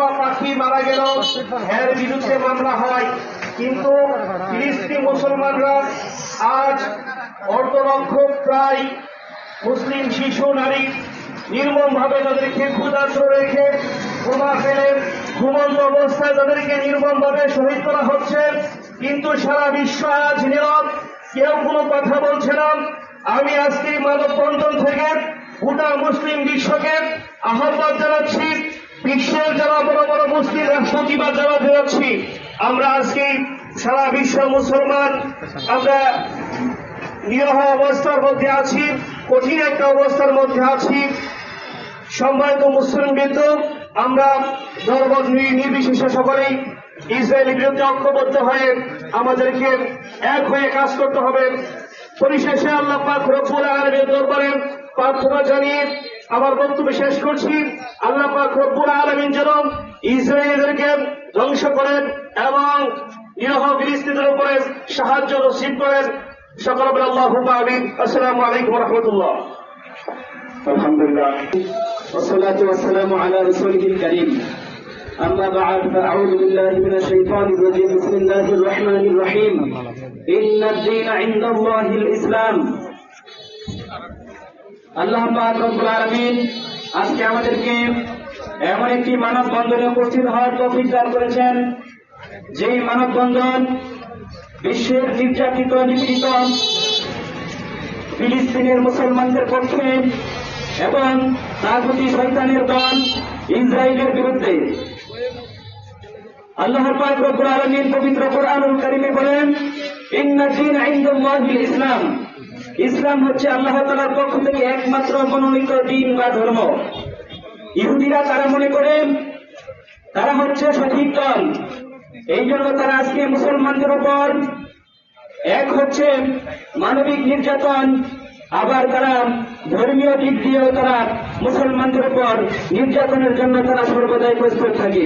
বা পাখি মারা গেল এর বিরুদ্ধে মামলা হয়। কিন্তু ফিলিস্তিন মুসলমানরা আজ অর্ধলক্ষ প্রায় মুসলিম শিশু নারী নির্মম ভাবে তাদেরকে ক্ষুদাত্র রেখে বোমা ফেলে ঘুমন্ত অবস্থায় তাদেরকে নির্মম ভাবে শহীদ করা হচ্ছে। কিন্তু সারা বিশ্ব আজ নীরব কেউ কোনো কথা বলছে না। আমি আজকে এই মানববন্ধন থেকে গোটা মুসলিম বিশ্বকে আহ্বান জানাচ্ছি বিশ্বের যারা বড় বড় মুসলিম রাষ্ট্রপতি বা জানাতে যাচ্ছি আমরা আজকে সারা বিশ্ব মুসলমান, আমরা নিরহ অবস্থার মধ্যে আছি, কঠিন একটা অবস্থার মধ্যে আছি। সম্মানিত মুসলিম বিন্দু, আমরা ধর্ম নির্বিশেষে সকলেই ইসরায়েলের বিরুদ্ধে ঐক্যবদ্ধ হয়ে আমাদেরকে এক হয়ে কাজ করতে হবে। পরিশেষে আল্লাহ পাক রব্বুল আলমের দরবারে প্রার্থনা জানিয়ে আমার বক্তব্য শেষ করছি আল্লাহ পাক রব্বুল আলমিন যেন ইসরায়েলদেরকে ধ্বংস করেন এবং নিরহ ফিলিস্তিনের উপরে সাহায্য নসিব করেন সকল আল্লাহ আমিন আসসালামু আলাইকুম রহমতুল্লাহ আলহামদুলিল্লাহ والصلاة والسلام على رسوله الكريم أما بعد فأعوذ بالله من الشيطان الرجيم بسم الله الرحمن الرحيم إن الدين عند الله الإسلام আজকে আমাদেরকে এমন একটি মানববন্ধনে উপস্থিত হওয়ার তৌফিক দান করেছেন। যেই মানববন্ধন বিশ্বের নির্যাতিত, নিপীড়িত ফিলিস্তিনের মুসলমানদের পক্ষে এবং তার প্রতি শৈতানের দল ইসরায়েলের বিরুদ্ধে। আল্লাহর পাক রব্বুল আলামিন পবিত্র কোরআনুল কারীমে বলেন, ইন্না ইসলাম। ইসলাম হচ্ছে আল্লাহ তাআলার পক্ষ থেকে একমাত্র মনোনীত দিন বা ধর্ম। ইহুদিরা তারা মনে করে তারা হচ্ছে সঠিক দল। এই জন্য তারা আজকে মুসলমানদের উপর এক হচ্ছে মানবিক নির্যাতন, আবার তারা ধর্মীয় দিক দিয়েও তারা মুসলমানদের উপর নির্যাতনের জন্য তারা সর্বদাই প্রস্তুত থাকে।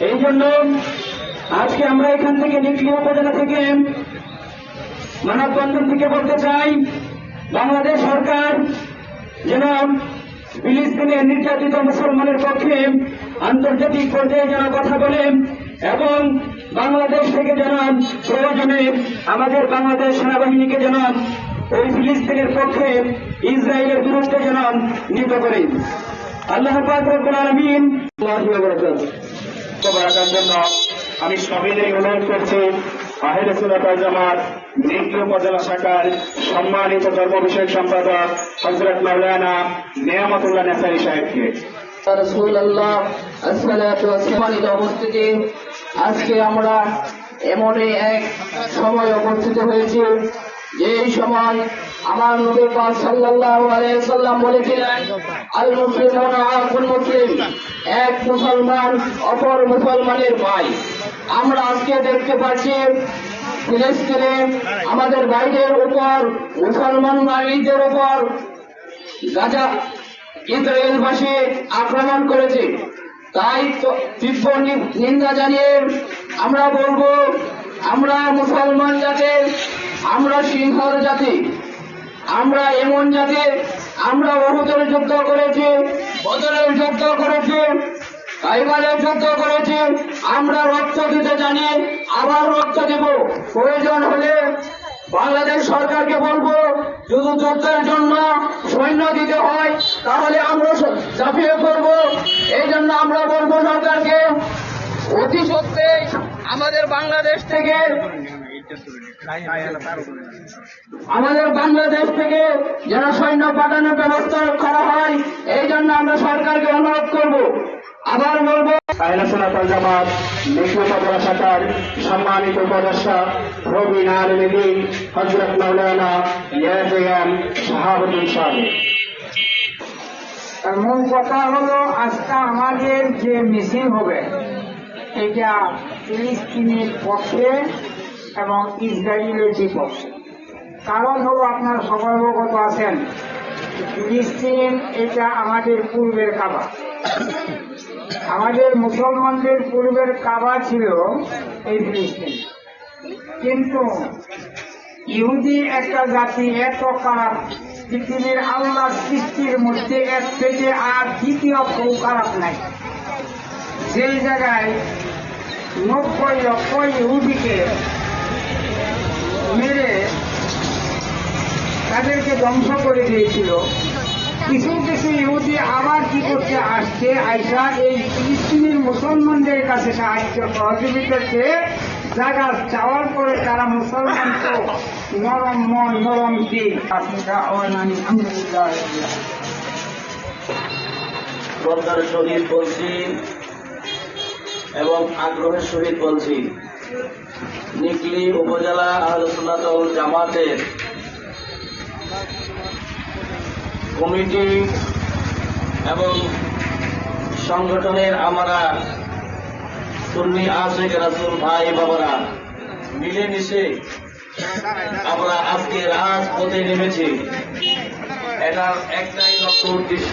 এই জন্য আজকে আমরা এখান থেকে নিকলি উপজেলা থেকে মানববন্ধন থেকে বলতে চাই, বাংলাদেশ সরকার যেন ফিলিস্তিনের নির্যাতিত মুসলমানের পক্ষে আন্তর্জাতিক পর্যায়ে যেন কথা বলেন এবং বাংলাদেশ থেকে যেন প্রয়োজনে আমাদের বাংলাদেশ সেনাবাহিনীকে যেন ওই ফিলিস্তিনের পক্ষে ইসরায়েলের বিরুদ্ধে যেন নিত করে। আল্লাহ আলামিন আমি সবিনয় অনুরোধ করছি আহের সুনাতাল জামাত নৃত্য উপজেলা শাখার সম্মানিত ধর্ম বিষয়ক সম্পাদক হজরত মাওলানা নিয়ামতুল্লাহ নেসারি সাহেবকে। আজকে আমরা এমনই এক সময় উপস্থিত হয়েছি যে সময় আমার নবী পাক সাল্লাল্লাহু সাল্লাম বলেছিলেন, আল মুসলিম, এক মুসলমান অপর মুসলমানের ভাই। আমরা আজকে দেখতে পাচ্ছি ফিলিস্তিনে আমাদের ভাইদের উপর মুসলমান নারীদের উপর গাজা ইসরায়েলবাসী আক্রমণ করেছে। তাই তীব্র নিন্দা জানিয়ে আমরা বলব, আমরা মুসলমান জাতি, আমরা সিংহর জাতি, আমরা এমন জাতি, আমরা বহুদের যুদ্ধ করেছি বদলের যুদ্ধ করেছি। কাইবারের যুদ্ধ করেছি, আমরা রক্ত দিতে জানি, আবার রক্ত দেব। প্রয়োজন হলে বাংলাদেশ সরকারকে বলব, যদি যুদ্ধের জন্য সৈন্য দিতে হয়, তাহলে আমরা ঝাঁপিয়ে পড়ব। এই জন্য আমরা বলব সরকারকে, অতি সত্ত্বে আমাদের বাংলাদেশ থেকে আমাদের বাংলাদেশ থেকে যেন সৈন্য পাঠানোর ব্যবস্থা করা হয় এই জন্য আমরা সরকারকে অনুরোধ করব। আবার বলব জামাত নৃত্য উপজেলা শাখার সম্মানিত উপদেষ্টা রবিন আলমদিন হজরত মাওলানা ইয়াজিয়াম শাহাবুদ্দিন সাহেব মূল কথা হলো আজকে আমাদের যে মিছিল হবে এটা ফিলিস্তিনের পক্ষে এবং ইসরায়েলের বিপক্ষে কারণ হলো আপনারা সবাই অবগত আছেন, ফিলিস্তিন এটা আমাদের পূর্বের কাবা। আমাদের মুসলমানদের পূর্বের কাবা ছিল এই ফিলিস্তিন। কিন্তু ইহুদি একটা জাতি এত খারাপ, পৃথিবীর আল্লাহ সৃষ্টির মধ্যে এক থেকে আর দ্বিতীয় কেউ খারাপ নাই। সেই জায়গায় নব্বই লক্ষ ইহুদিকে মেরে তাদেরকে ধ্বংস করে দিয়েছিল। কিছু কিছু ইহুদি আবার কি করতে আসছে, আইসা এই ফিলিস্তিনের মুসলমানদের কাছে সাহায্য সহযোগিতা চেয়ে জায়গা চাওয়ার পরে তারা মুসলমান তো নরম মন, নরম দিন সহিত বলছি এবং আগ্রহের সহিত বলছি। নিকলি উপজেলা আলোচনাত জামাতের কমিটি এবং সংগঠনের আমরা সুন্নি আশেখ রাসুল ভাই বাবারা মিলেমিশে আমরা আজকে রাজপথে নেমেছি। এটার একটাই লক্ষ্য উদ্দেশ্য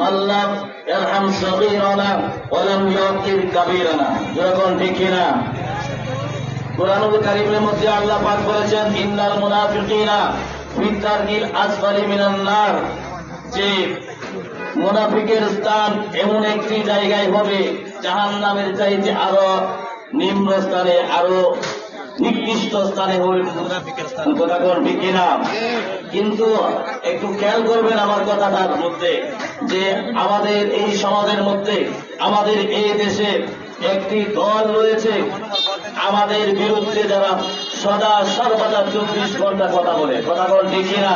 মাল্লাম এরহাম সগীরানা ওয়ালাম ইউকির কাবীরানা। যখন ঠিক না কোরআনুল কারিমের মধ্যে আল্লাহ পাক বলেছেন, ইন্নাল মুনাফিকিনা ফিদ্দারকিল আসফালি মিনান নার। যে মুনাফিকের স্থান এমন একটি জায়গায় হবে, জাহান্নামের চাইতে আরও নিম্ন স্থানে আরও নিকৃষ্ট স্থানে কথা করবি কিনা? কিন্তু একটু খেয়াল করবেন আমার কথাটার মধ্যে, যে আমাদের এই সমাজের মধ্যে, আমাদের এই দেশে একটি দল রয়েছে, আমাদের বিরুদ্ধে যারা সদা সর্বদা চব্বিশ ঘণ্টা কথা বলে। কথা বল ঠিক কিনা?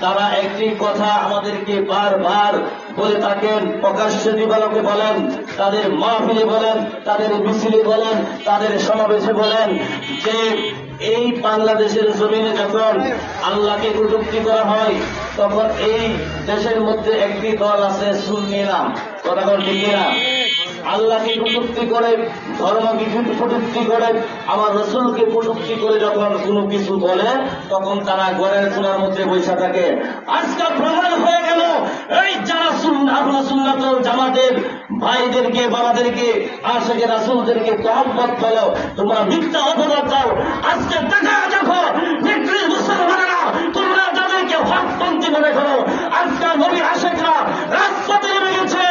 তারা একটি কথা আমাদেরকে বারবার বলে থাকেন, প্রকাশ্যে দিবালকে বলেন, তাদের মাহফিলে বলেন, তাদের মিছিলে বলেন, তাদের সমাবেশে বলেন যে এই বাংলাদেশের জমিনে যখন আল্লাহকে কটুক্তি করা হয়, তখন এই দেশের মধ্যে একটি দল আছে সুন্নিরা কথা বল ঠিক কিনা? আল্লাহকে কটুক্তি করে? ধর্মকে কটুক্তি করে? আমার রসুলকে কটুক্তি করে যখন কোনো কিছু বলে, তখন তারা ঘরের চুলার মধ্যে বৈশা থাকে। আজকে প্রমাণ হয়ে গেল, এই যারা আপনার সুন্নাত জামাতের ভাইদেরকে, বাবাদেরকে আশেকে রাসুলদেরকে তহব্বত করো, তোমরা মিথ্যা অপবাদ দাও। আজকে দেখা দেখো মুসলমানেরা যাদেরকে হকপন্থী মনে করো আজকে নবী আশেকরা রাজপথে নেমে গেছে।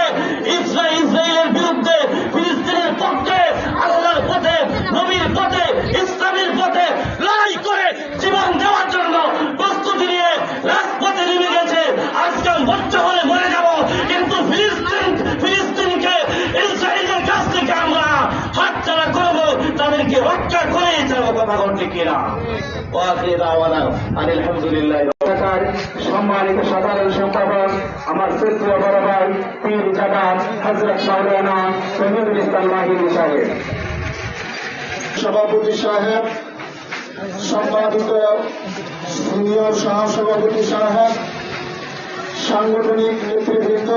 ইসরায়েল ইসরায়েলের বিরুদ্ধে ফিলিস্তিনের পক্ষে আল্লাহর পথে, নবীর পথে, ইসলামের পথে লড়াই করে জীবন দেওয়ার জন্য প্রস্তুতি নিয়ে রাজপথে নেমে গেছে। আজকে মরতে হলে মরে যাব, কিন্তু ফিলিস্তিন ফিলিস্তিনকে, ইসরায়েলের কাছ থেকে আমরা হাত ছাড়া করব, তাদেরকে রক্ষা করেই যাব, কথা বলতে কিনা ওয়াকে দাওয়ানা আলহামদুলিল্লাহ এলাকার সম্মানিত সাধারণ সম্পাদক, আমার শ্রদ্ধেয় বড় ভাই, পীর জাগাত হজরত মাওলানা শহীদুল ইসলাম মাহিদি সাহেব। সভাপতি সাহেব, সম্মানিত সিনিয়র সহসভাপতি সাহেব, সাংগঠনিক নেতৃবৃন্দ,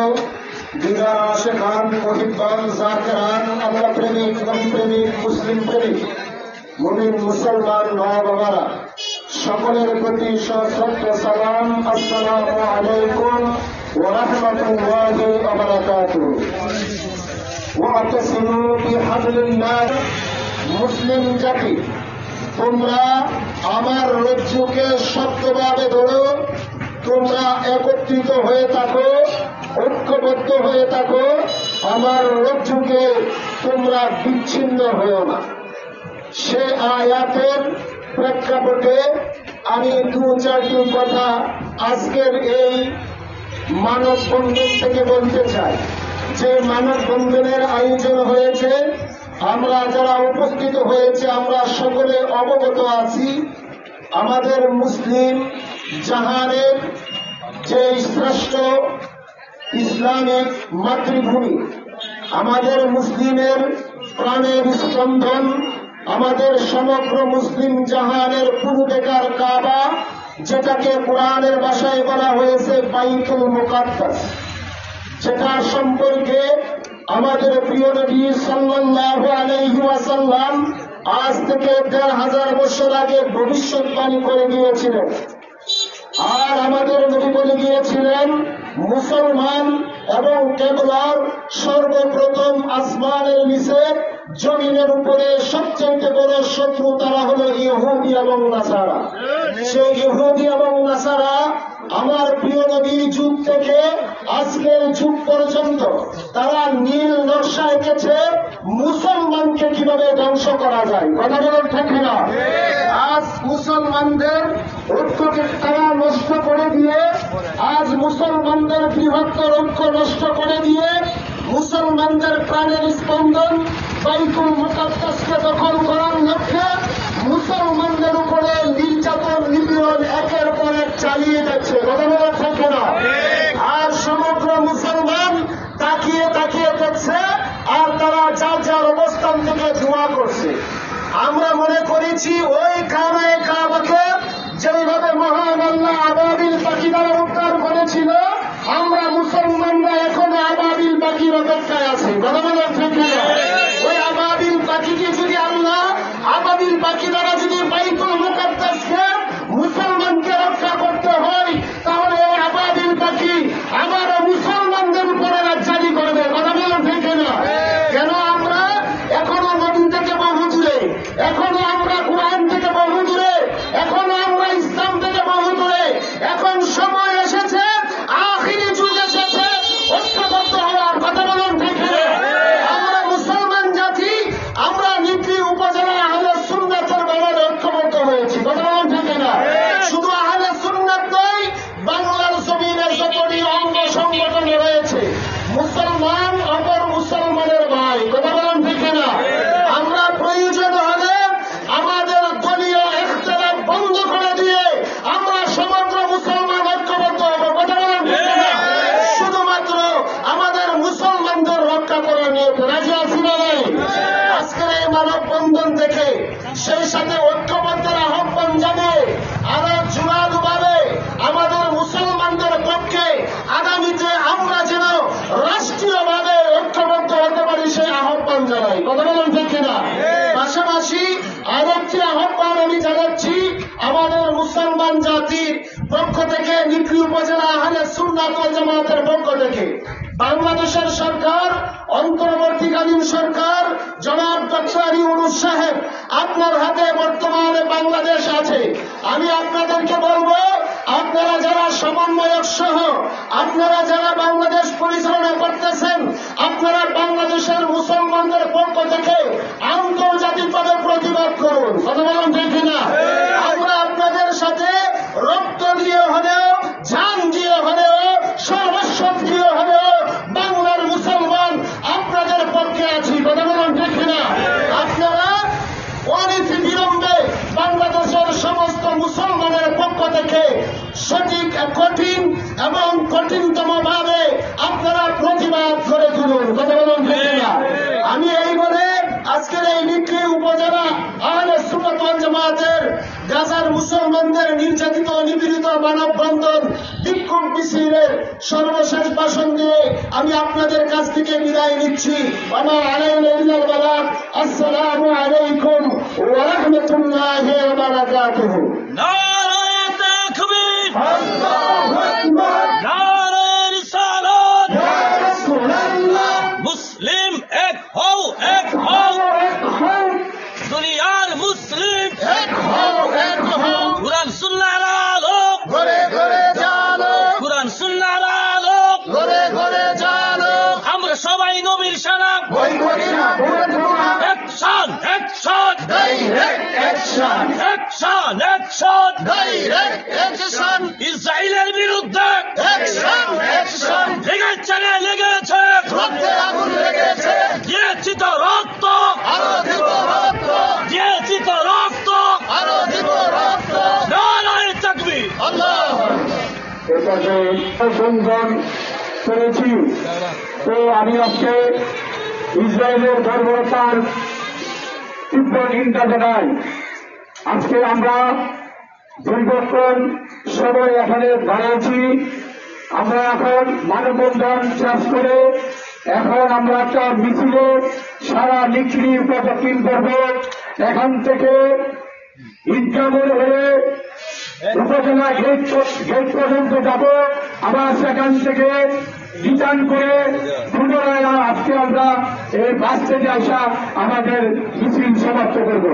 দিদার আশে খান মহিবান জাকেরান আমরা প্রেমিক, নবী প্রেমিক, মুসলিম প্রেমিক, মুমিন, মুসলমান নয় বাবারা সকলের প্রতি সশ্রদ্ধ সালাম, আসসালামু আলাইকুম ওয়া বিহাবলিল্লাহ, মুসলিম জাতি, তোমরা আমার রজ্জুকে শক্তভাবে ধরো, তোমরা একত্রিত হয়ে থাকো, ঐক্যবদ্ধ হয়ে থাকো, আমার রজ্জুকে তোমরা বিচ্ছিন্ন হয়েও না। সে আয়াতের প্রেক্ষাপটে আমি দু চারটি কথা আজকের এই মানববন্ধন থেকে বলতে চাই। যে মানববন্ধনের আয়োজন হয়েছে, আমরা যারা উপস্থিত হয়েছে, আমরা সকলে অবগত আছি। আমাদের মুসলিম জাহানের যে শ্রেষ্ঠ ইসলামিক মাতৃভূমি, আমাদের মুসলিমের প্রাণের স্পন্দন আমাদের সমগ্র মুসলিম জাহানের পূর্বেকার কাবা, যেটাকে কোরআনের ভাষায় বলা হয়েছে বাইতুল মুকাদ্দাস, যেটা সম্পর্কে আমাদের প্রিয় নবী সাল্লাল্লাহু আলাইহি ওয়াসাল্লাম আজ থেকে দেড় হাজার বছর আগে ভবিষ্যৎবাণী করে গিয়েছিলেন আর আমাদের নবী বলে গিয়েছিলেন মুসলমান এবং কেবলার সর্বপ্রথম আসমানের নিচে জমিনের উপরে সবচেয়ে বড় শত্রু তারা হলো ইহুদি এবং নাসারা। সেই ইহুদি এবং নাসারা আমার প্রিয় নবীর যুগ থেকে আজকের যুগ পর্যন্ত তারা নীল নকশা এঁকেছে মুসলমানকে কীভাবে ধ্বংস করা যায়? কথা বলেন ঠিক না আজ মুসলমানদের ঐক্যকে তারা নষ্ট করে দিয়ে, আজ মুসলমানদের বৃহত্তর ঐক্য নষ্ট করে দিয়ে মুসলমানদের প্রাণের স্পন্দন বাইকুল মুকাদ্দাসকে দখল করার লক্ষ্যে মুসলমানদের উপরে নির্যাতন, নিপীড়ন একের পর এক চালিয়ে যাচ্ছে। কথা বলা আর সমগ্র মুসলমান তাকিয়ে তাকিয়ে দেখছে, আর তারা যার যার অবস্থান থেকে ধোঁয়া করছে। আমরা মনে করেছি ওই কানায় মুসলমান জাতির পক্ষ থেকে নিকলি উপজেলা আহলে সুন্নাত জামাতের পক্ষ থেকে বাংলাদেশের সরকার, অন্তর্বর্তীকালীন সরকার, জনাব ডক্টর ইউনুস সাহেব, আপনার হাতে বর্তমানে বাংলাদেশ আছে। আমি আপনাদেরকে বলব, আপনারা যারা সমন্বয়ক সহ, আপনারা যারা বাংলাদেশ পরিচালনা করতেছেন, আপনারা বাংলাদেশের মুসলমানদের পক্ষ থেকে আন্তর্জাতিকভাবে প্রতিবাদ করুন। কথা বলুন মিছিলের সর্বশেষ ভাষণ দিয়ে আমি আপনাদের কাছ থেকে বিদায় নিচ্ছি। আমার আলাইনাল বালাক আসসালামু আলাইকুম ওয়া রাহমাতুল্লাহি ওয়া বারাকাতুহু। নারা তাকবীর। আল্লাহু আকবার। বন্ধন করেছি। তো আমি আজকে ইসরায়েলের বর্বরতার তীব্র নিন্দা জানাই। আজকে আমরা দীর্ঘক্ষণ সময় এখানে দাঁড়িয়েছি। আমরা এখন মানববন্ধন শেষ করে এখন আমরা একটা মিছিলে সারা নিকলি প্রদক্ষিণ করব এখান থেকে ঈদগামন হয়ে উপজেলা গেট পর্যন্ত যাব। আবার সেখান থেকে রিটার্ন করে পুনরায় আজকে আমরা এই বাস থেকে আসা আমাদের মিছিল সমাপ্ত করব।